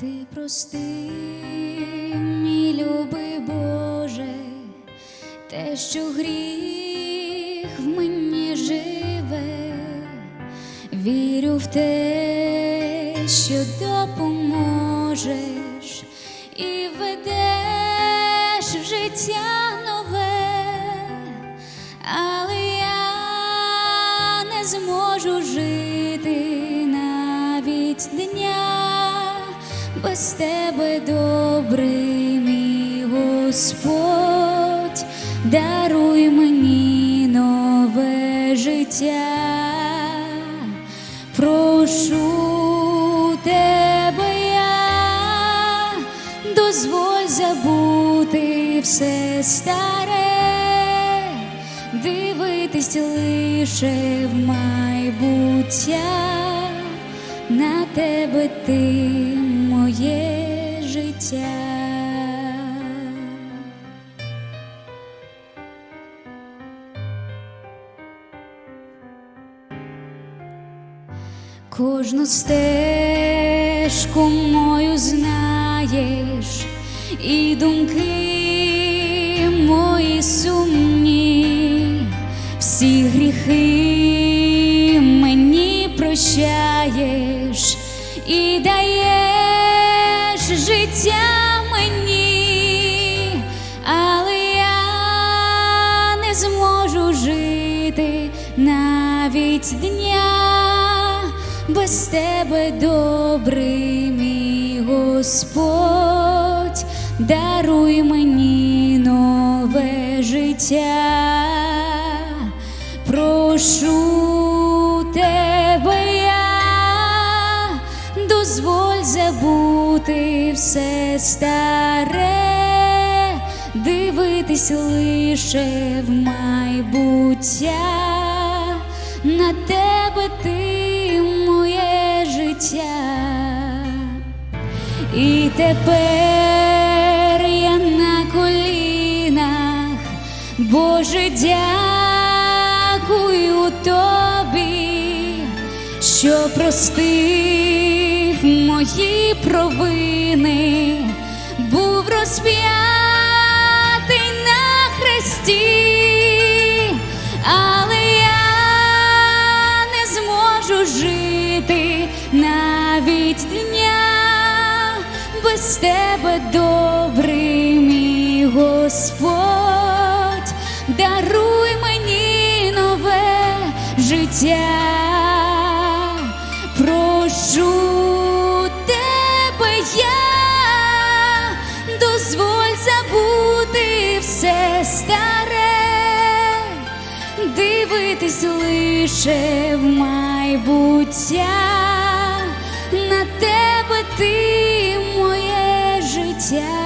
Ти прости, мій любий Боже, те, що гріх в мені живе, вірю в те, що допоможеш і ведеш в життя без тебе добрий мій Господь, даруй мені нове життя, прошу тебе я, дозволь забути все старе, дивитись лише в майбуття. На тебе ти моє життя. Кожну стежку мою знаєш, і думки мої сумні, всі гріхи мені прощаєш і даєш навіть дня без тебе добрий мій Господь, даруй мені нове життя, прошу тебе я, дозволь забути все старе, дивитись лише в майбуття, на тебе ти моє життя. І тепер я на колінах, Боже, дякую тобі, що простив мої провини, був розп'ятий без тебе добрий мій Господь, даруй мені нове життя, прошу тебе я, дозволь забути все старе, дивитись лише в майбуття, yeah.